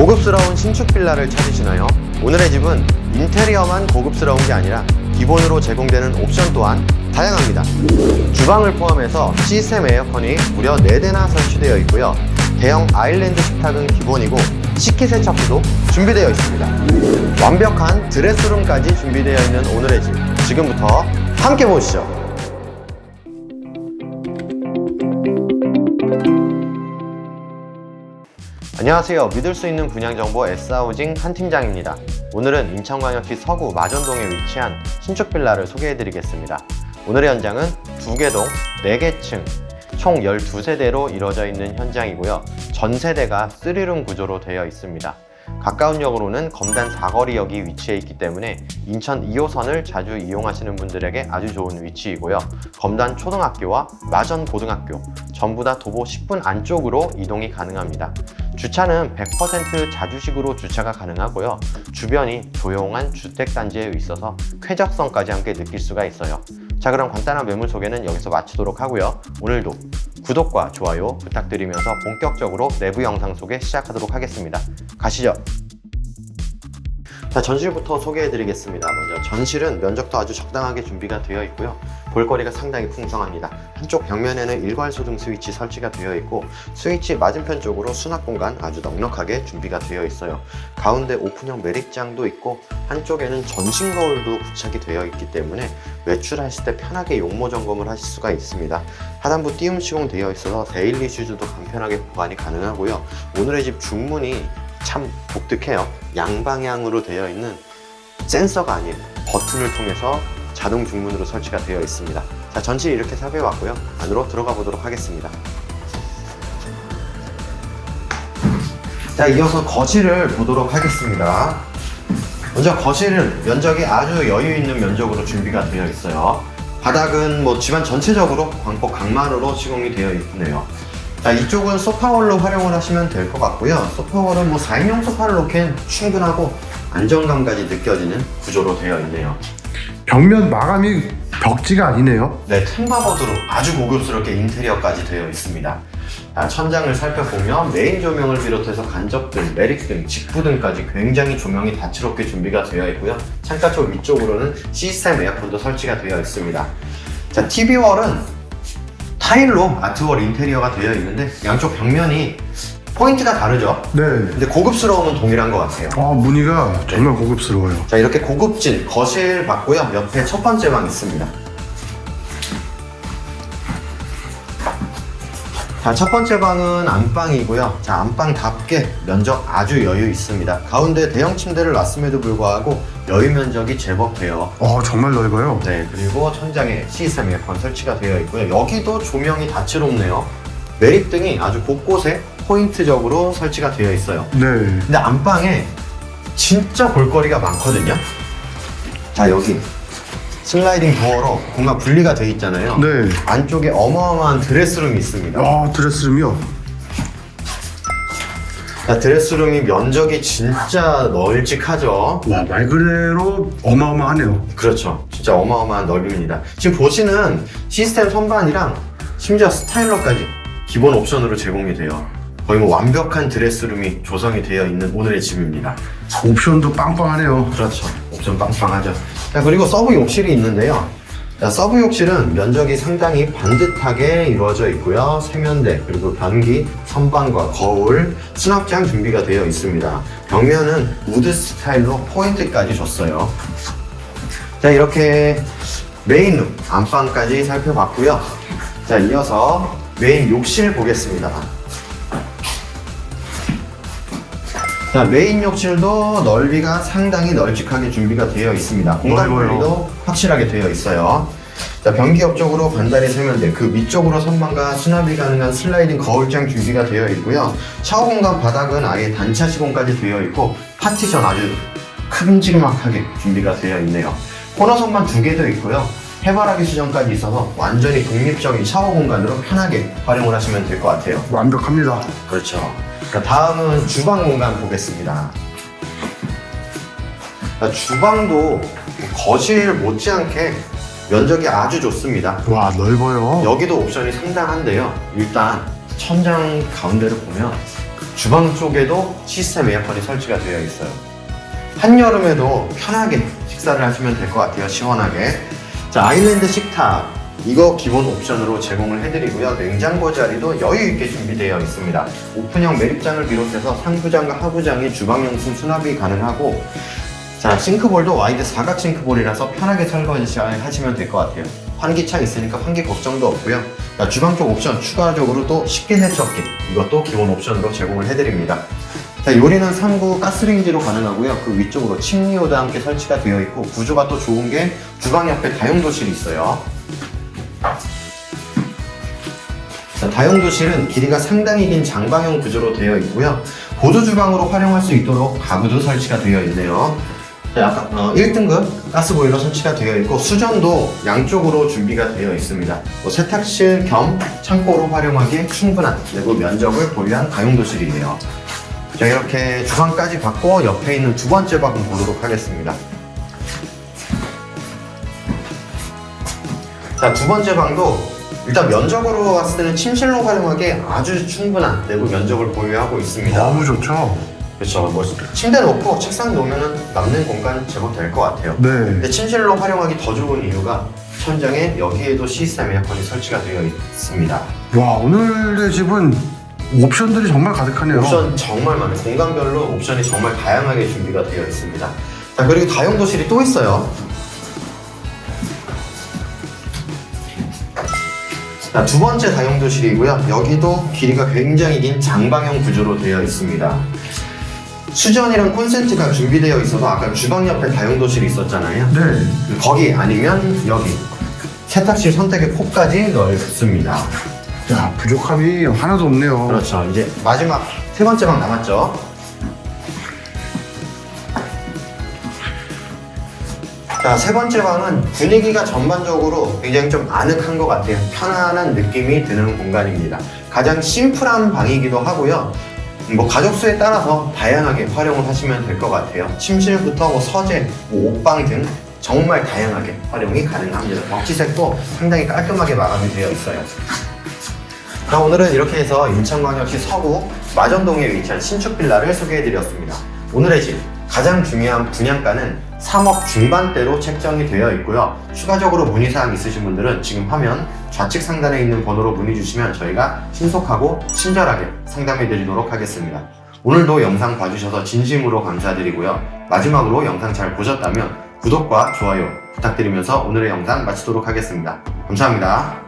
고급스러운 신축 빌라를 찾으시나요? 오늘의 집은 인테리어만 고급스러운 게 아니라 기본으로 제공되는 옵션 또한 다양합니다. 주방을 포함해서 시스템 에어컨이 무려 4대나 설치되어 있고요. 대형 아일랜드 식탁은 기본이고 식기세척기도 준비되어 있습니다. 완벽한 드레스룸까지 준비되어 있는 오늘의 집. 지금부터 함께 보시죠. 안녕하세요. 믿을 수 있는 분양정보 S하우징 한 팀장입니다. 오늘은 인천광역시 서구 마전동에 위치한 신축 빌라를 소개해드리겠습니다. 오늘의 현장은 두개 동, 네개 층, 총 12세대로 이루어져 있는 현장이고요. 전 세대가 3룸 구조로 되어 있습니다. 가까운 역으로는 검단 사거리역이 위치해 있기 때문에 인천 2호선을 자주 이용하시는 분들에게 아주 좋은 위치이고요. 검단 초등학교와 마전 고등학교 전부 다 도보 10분 안쪽으로 이동이 가능합니다. 주차는 100% 자주식으로 주차가 가능하고요. 주변이 조용한 주택단지에 있어서 쾌적성까지 함께 느낄 수가 있어요. 자 그럼 간단한 매물 소개는 여기서 마치도록 하고요. 오늘도 구독과 좋아요 부탁드리면서 본격적으로 내부 영상 소개 시작하도록 하겠습니다. 가시죠. 자, 전실부터 소개해드리겠습니다. 먼저 전실은 면적도 아주 적당하게 준비가 되어 있고요. 볼거리가 상당히 풍성합니다. 한쪽 벽면에는 일괄 소등 스위치 설치가 되어 있고 스위치 맞은편 쪽으로 수납 공간 아주 넉넉하게 준비가 되어 있어요. 가운데 오픈형 매립장도 있고 한쪽에는 전신 거울도 부착이 되어 있기 때문에 외출하실 때 편하게 용모 점검을 하실 수가 있습니다. 하단부 띄움 시공되어 있어서 데일리 슈즈도 간편하게 보관이 가능하고요. 오늘의 집 중문이 참 독특해요. 양방향으로 되어 있는 센서가 아닌 버튼을 통해서 자동 중문으로 설치가 되어 있습니다. 자, 전체 이렇게 살펴봤고요. 안으로 들어가 보도록 하겠습니다. 자, 이어서 거실을 보도록 하겠습니다. 먼저 거실은 면적이 아주 여유 있는 면적으로 준비가 되어 있어요. 바닥은 뭐 집안 전체적으로 광폭 강만으로 시공이 되어 있네요. 자, 이쪽은 소파월로 활용을 하시면 될 것 같고요. 소파월은 뭐 4인용 소파를 놓기엔 충분하고 안정감까지 느껴지는 구조로 되어 있네요. 벽면 마감이 벽지가 아니네요. 네, 템바보드로 아주 고급스럽게 인테리어까지 되어 있습니다. 아, 천장을 살펴보면 메인 조명을 비롯해서 간접등, 메릭등, 직부등까지 굉장히 조명이 다채롭게 준비가 되어 있고요. 창가 쪽 위쪽으로는 시스템 에어컨도 설치가 되어 있습니다. 자, TV월은 타일로 아트월 인테리어가 되어 있는데 양쪽 벽면이 포인트가 다르죠? 네. 근데 고급스러움은 동일한 것 같아요. 아, 무늬가 정말 고급스러워요. 자 이렇게 고급진 거실 봤고요 옆에 첫 번째 방 있습니다 자 첫 번째 방은 안방이고요. 자 안방답게 면적 아주 여유 있습니다. 가운데 대형 침대를 놨음에도 불구하고 여유 면적이 제법 돼요. 어, 정말 넓어요. 네 그리고 천장에 시스템 에어컨 설치가 되어 있고요. 여기도 조명이 다채롭네요. 매립등이 아주 곳곳에 포인트적으로 설치가 되어 있어요. 네. 근데 안방에 진짜 볼거리가 많거든요. 자 여기 슬라이딩 도어로 공간 분리가 돼 있잖아요. 네. 안쪽에 어마어마한 드레스룸이 있습니다. 아, 드레스룸이요. 자, 드레스룸이 면적이 진짜 널찍하죠. 와, 말 그대로 어마어마하네요. 그렇죠. 진짜 어마어마한 넓이입니다. 지금 보시는 시스템 선반이랑 심지어 스타일러까지 기본 옵션으로 제공이 돼요. 거의 뭐 완벽한 드레스룸이 조성이 되어 있는 오늘의 집입니다. 옵션도 빵빵하네요. 그렇죠. 옵션 빵빵하죠. 자, 그리고 서브 욕실이 있는데요. 자, 서브 욕실은 면적이 상당히 반듯하게 이루어져 있고요. 세면대, 그리고 변기, 선반과 거울, 수납장 준비가 되어 있습니다. 벽면은 우드 스타일로 포인트까지 줬어요. 자, 이렇게 메인룸, 안방까지 살펴봤고요. 자, 이어서 메인 욕실 보겠습니다. 자, 메인 욕실도 넓이가 상당히 널찍하게 준비가 되어 있습니다. 공간 넓어요. 분리도 확실하게 되어 있어요. 자, 변기 옆쪽으로 반다리 세면대, 그 위쪽으로 선반과 수납이 가능한 슬라이딩 거울장 준비가 되어 있고요. 샤워 공간 바닥은 아예 단차 시공까지 되어 있고 파티션 아주 큼지막하게 준비가 되어 있네요. 코너 선반 두 개도 있고요. 해바라기 수정까지 있어서 완전히 독립적인 샤워 공간으로 편하게 활용을 하시면 될 것 같아요. 완벽합니다. 그렇죠. 자, 다음은 주방 공간 보겠습니다. 자, 주방도 거실 못지않게 면적이 아주 좋습니다. 와, 넓어요. 여기도 옵션이 상당한데요. 일단 천장 가운데를 보면 주방 쪽에도 시스템 에어컨이 설치가 되어 있어요. 한여름에도 편하게 식사를 하시면 될 것 같아요. 시원하게. 자, 아일랜드 식탁. 이거 기본 옵션으로 제공을 해드리고요. 냉장고 자리도 여유 있게 준비되어 있습니다. 오픈형 매립장을 비롯해서 상부장과 하부장에 주방용품 수납이 가능하고 자, 싱크볼도 와이드 사각 싱크볼이라서 편하게 설거지 하시면 될 것 같아요. 환기창 있으니까 환기 걱정도 없고요. 자, 주방 쪽 옵션 추가적으로 또 식기 세척기 이것도 기본 옵션으로 제공을 해드립니다. 자, 요리는 3구 가스레인지로 가능하고요. 그 위쪽으로 침리호도 함께 설치가 되어 있고 구조가 또 좋은 게 주방 옆에 다용도실이 있어요. 자, 다용도실은 길이가 상당히 긴 장방형 구조로 되어 있고요. 보조 주방으로 활용할 수 있도록 가구도 설치가 되어 있네요. 자, 아까 어, 1등급 가스 보일러 설치가 되어 있고 수전도 양쪽으로 준비가 되어 있습니다. 뭐 세탁실 겸 창고로 활용하기에 충분한 내부 면적을 보유한 다용도실이에요. 자, 이렇게 주방까지 받고 옆에 있는 두 번째 방은 보도록 하겠습니다. 자, 두 번째 방도 일단 면적으로 봤을 때는 침실로 활용하기에 아주 충분한 내부 면적을 보유하고 있습니다. 너무 좋죠? 그렇죠. 뭐 침대 놓고 책상 놓으면 남는 공간 제법 될 것 같아요. 네. 근데 침실로 활용하기 더 좋은 이유가 천장에 여기에도 시스템 에어컨이 설치가 되어 있습니다. 와, 오늘의 집은 옵션들이 정말 가득하네요. 옵션 정말 많아요. 공간별로 옵션이 정말 다양하게 준비가 되어 있습니다. 자, 그리고 다용도실이 또 있어요. 자, 두 번째 다용도실이고요. 여기도 길이가 굉장히 긴 장방형 구조로 되어 있습니다. 수전이랑 콘센트가 준비되어 있어서 아까 주방 옆에 다용도실이 있었잖아요. 네. 거기 아니면 여기 세탁실 선택의 폭까지 넓습니다. 야, 부족함이 하나도 없네요. 그렇죠. 이제 마지막 세 번째 방 남았죠. 자, 세 번째 방은 분위기가 전반적으로 굉장히 좀 아늑한 것 같아요. 편안한 느낌이 드는 공간입니다. 가장 심플한 방이기도 하고요. 뭐 가족 수에 따라서 다양하게 활용을 하시면 될 것 같아요. 침실부터 뭐 서재, 뭐 옷방 등 정말 다양하게 활용이 가능합니다. 벽지색도 상당히 깔끔하게 마감이 되어 있어요. 자, 오늘은 이렇게 해서 인천광역시 서구 마전동에 위치한 신축 빌라를 소개해드렸습니다. 오늘의 집 가장 중요한 분양가는 3억 중반대로 책정이 되어 있고요. 추가적으로 문의사항 있으신 분들은 지금 화면 좌측 상단에 있는 번호로 문의 주시면 저희가 신속하고 친절하게 상담해 드리도록 하겠습니다. 오늘도 영상 봐주셔서 진심으로 감사드리고요. 마지막으로 영상 잘 보셨다면 구독과 좋아요 부탁드리면서 오늘의 영상 마치도록 하겠습니다. 감사합니다.